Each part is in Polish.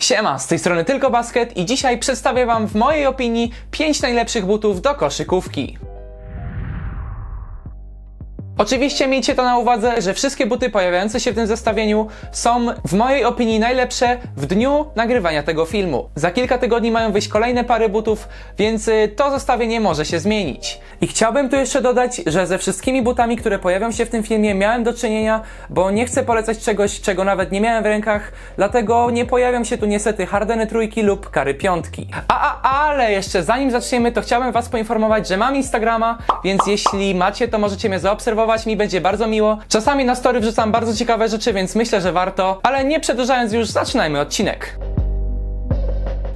Siema, z tej strony Tylko Basket i dzisiaj przedstawię Wam w mojej opinii 5 najlepszych butów do koszykówki. Oczywiście miejcie to na uwadze, że wszystkie buty pojawiające się w tym zestawieniu są w mojej opinii najlepsze w dniu nagrywania tego filmu. Za kilka tygodni mają wyjść kolejne pary butów, więc y, to zestawienie może się zmienić. I chciałbym tu jeszcze dodać, że ze wszystkimi butami, które pojawią się w tym filmie miałem do czynienia, bo nie chcę polecać czegoś, czego nawet nie miałem w rękach, dlatego nie pojawią się tu niestety Hardeny trójki lub Kary piątki. A, a, ale jeszcze zanim zaczniemy, to chciałbym Was poinformować, że mam Instagrama, więc jeśli macie, to możecie mnie zaobserwować, mi będzie bardzo miło. Czasami na story wrzucam bardzo ciekawe rzeczy, więc myślę, że warto. Ale nie przedłużając już, zaczynajmy odcinek.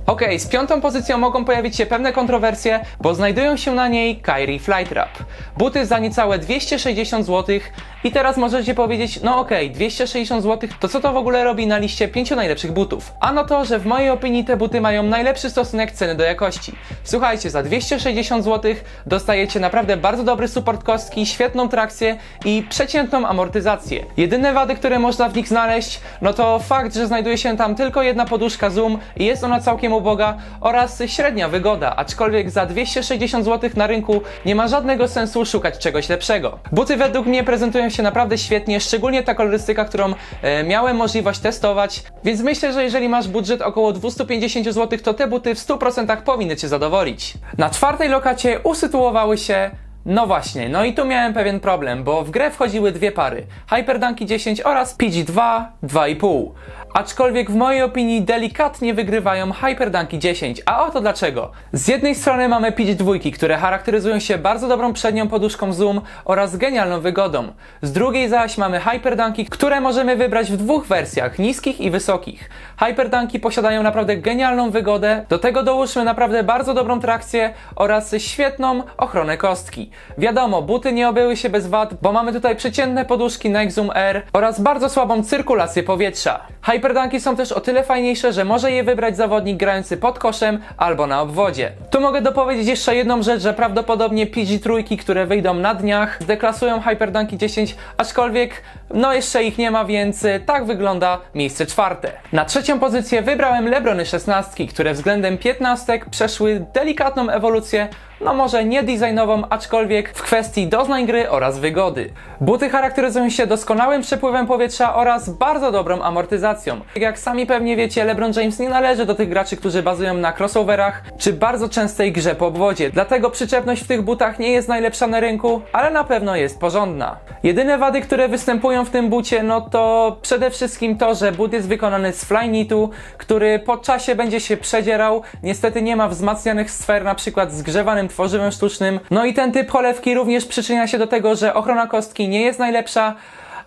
Okej, z piątą pozycją mogą pojawić się pewne kontrowersje, bo znajdują się na niej Kyrie Flytrap. Buty za niecałe 260 zł i teraz możecie powiedzieć, no okej, 260 zł, to co to w ogóle robi na liście 5 najlepszych butów? Ano to, że w mojej opinii te buty mają najlepszy stosunek ceny do jakości. Słuchajcie, za 260 zł dostajecie naprawdę bardzo dobry support kostki, świetną trakcję i przeciętną amortyzację. Jedyne wady, które można w nich znaleźć, no to fakt, że znajduje się tam tylko jedna poduszka Zoom i jest ona całkiem uboga oraz średnia wygoda, aczkolwiek za 260 zł na rynku nie ma żadnego sensu szukać czegoś lepszego. Buty według mnie prezentują się naprawdę świetnie, szczególnie ta kolorystyka, którą e, miałem możliwość testować, więc myślę, że jeżeli masz budżet około 250 zł, to te buty w 100% powinny Cię zadowolić. Na czwartej lokacie usytuowały się no właśnie, no i tu miałem pewien problem, bo w grę wchodziły dwie pary: Hyperdunky 10 oraz PG2 2,5. Aczkolwiek w mojej opinii delikatnie wygrywają Hyperdunky 10, a oto dlaczego. Z jednej strony mamy PG2, które charakteryzują się bardzo dobrą przednią poduszką Zoom oraz genialną wygodą. Z drugiej zaś mamy Hyperdunky, które możemy wybrać w dwóch wersjach, niskich i wysokich. Hyperdunky posiadają naprawdę genialną wygodę, do tego dołóżmy naprawdę bardzo dobrą trakcję oraz świetną ochronę kostki. Wiadomo, buty nie obyły się bez wad, bo mamy tutaj przeciętne poduszki Nike Zoom Air oraz bardzo słabą cyrkulację powietrza. Hyperdunky są też o tyle fajniejsze, że może je wybrać zawodnik grający pod koszem albo na obwodzie. Tu mogę dopowiedzieć jeszcze jedną rzecz, że prawdopodobnie PG3, które wyjdą na dniach, zdeklasują Hyperdunky 10, aczkolwiek no jeszcze ich nie ma, więc y, tak wygląda miejsce czwarte. Na trzecią pozycję wybrałem Lebrony 16, które względem 15 przeszły delikatną ewolucję, no może nie designową, aczkolwiek w kwestii doznań gry oraz wygody. Buty charakteryzują się doskonałym przepływem powietrza oraz bardzo dobrą amortyzacją. Jak sami pewnie wiecie, LeBron James nie należy do tych graczy, którzy bazują na crossoverach czy bardzo częstej grze po obwodzie, dlatego przyczepność w tych butach nie jest najlepsza na rynku, ale na pewno jest porządna. Jedyne wady, które występują w tym bucie, no to przede wszystkim to, że but jest wykonany z Flyknitu, który po czasie będzie się przedzierał, niestety nie ma wzmacnianych sfer, na przykład zgrzewanym tworzywem sztucznym. No i ten typ cholewki również przyczynia się do tego, że ochrona kostki nie jest najlepsza,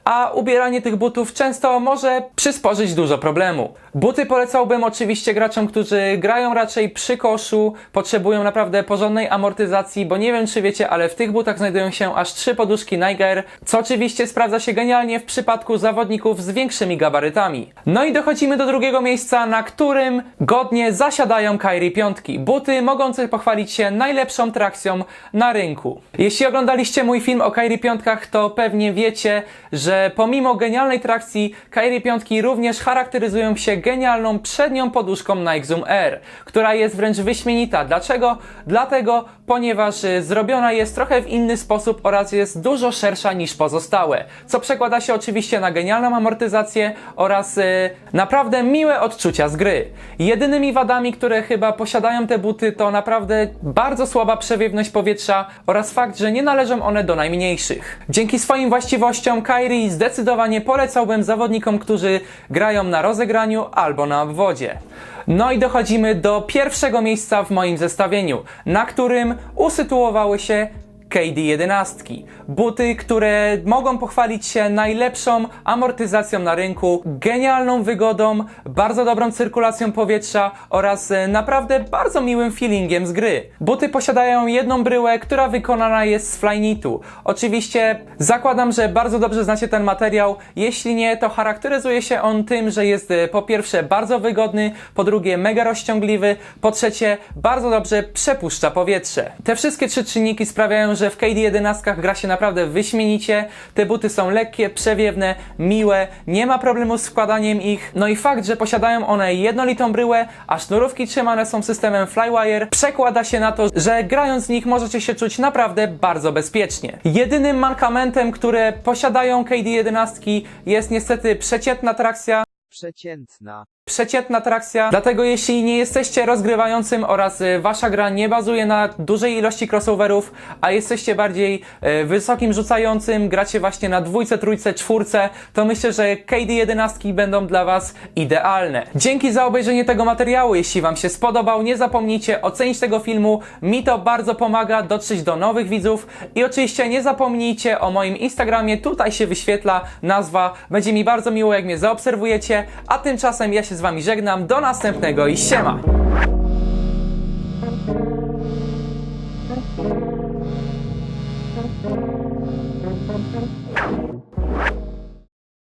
a ubieranie tych butów często może przysporzyć dużo problemu. Buty polecałbym oczywiście graczom, którzy grają raczej przy koszu, potrzebują naprawdę porządnej amortyzacji, bo nie wiem czy wiecie, ale w tych butach znajdują się aż trzy poduszki Niger, co oczywiście sprawdza się genialnie w przypadku zawodników z większymi gabarytami. No i dochodzimy do drugiego miejsca, na którym godnie zasiadają Kyrie piątki. Buty mogące pochwalić się najlepszą trakcją na rynku. Jeśli oglądaliście mój film o Kyrie piątkach, to pewnie wiecie, że pomimo genialnej trakcji, Kyrie piątki również charakteryzują się genialną przednią poduszką Nike Zoom Air, która jest wręcz wyśmienita. Dlaczego? Dlatego, ponieważ y, zrobiona jest trochę w inny sposób oraz jest dużo szersza niż pozostałe, co przekłada się oczywiście na genialną amortyzację oraz y, naprawdę miłe odczucia z gry. Jedynymi wadami, które chyba posiadają te buty, to naprawdę bardzo słaba przewiewność powietrza oraz fakt, że nie należą one do najmniejszych. Dzięki swoim właściwościom Zdecydowanie polecałbym zawodnikom, którzy grają na rozegraniu albo na obwodzie. No i dochodzimy do pierwszego miejsca w moim zestawieniu, na którym usytuowały się KD11. Buty, które mogą pochwalić się najlepszą amortyzacją na rynku, genialną wygodą, bardzo dobrą cyrkulacją powietrza oraz e, naprawdę bardzo miłym feelingiem z gry. Buty posiadają jedną bryłę, która wykonana jest z Flyknitu. Oczywiście zakładam, że bardzo dobrze znacie ten materiał. Jeśli nie, to charakteryzuje się on tym, że jest e, po pierwsze bardzo wygodny, po drugie mega rozciągliwy, po trzecie bardzo dobrze przepuszcza powietrze. Te wszystkie trzy czynniki sprawiają, że w KD11 gra się naprawdę wyśmienicie. Te buty są lekkie, przewiewne, miłe, nie ma problemu z wkładaniem ich. No i fakt, że posiadają one jednolitą bryłę, a sznurówki trzymane są systemem Flywire, przekłada się na to, że grając z nich możecie się czuć naprawdę bardzo bezpiecznie. Jedynym mankamentem, które posiadają KD11 jest niestety przeciętna trakcja, Przeciętna. Przeciętna trakcja, dlatego jeśli nie jesteście rozgrywającym oraz y, wasza gra nie bazuje na dużej ilości crossoverów, a jesteście bardziej y, wysokim rzucającym, gracie właśnie na dwójce, trójce, czwórce, to myślę, że KD11 będą dla was idealne. Dzięki za obejrzenie tego materiału, jeśli wam się spodobał, nie zapomnijcie ocenić tego filmu, mi to bardzo pomaga dotrzeć do nowych widzów. I oczywiście nie zapomnijcie o moim Instagramie, tutaj się wyświetla nazwa, będzie mi bardzo miło jak mnie zaobserwujecie, a tymczasem ja z wami żegnam, do następnego i siema!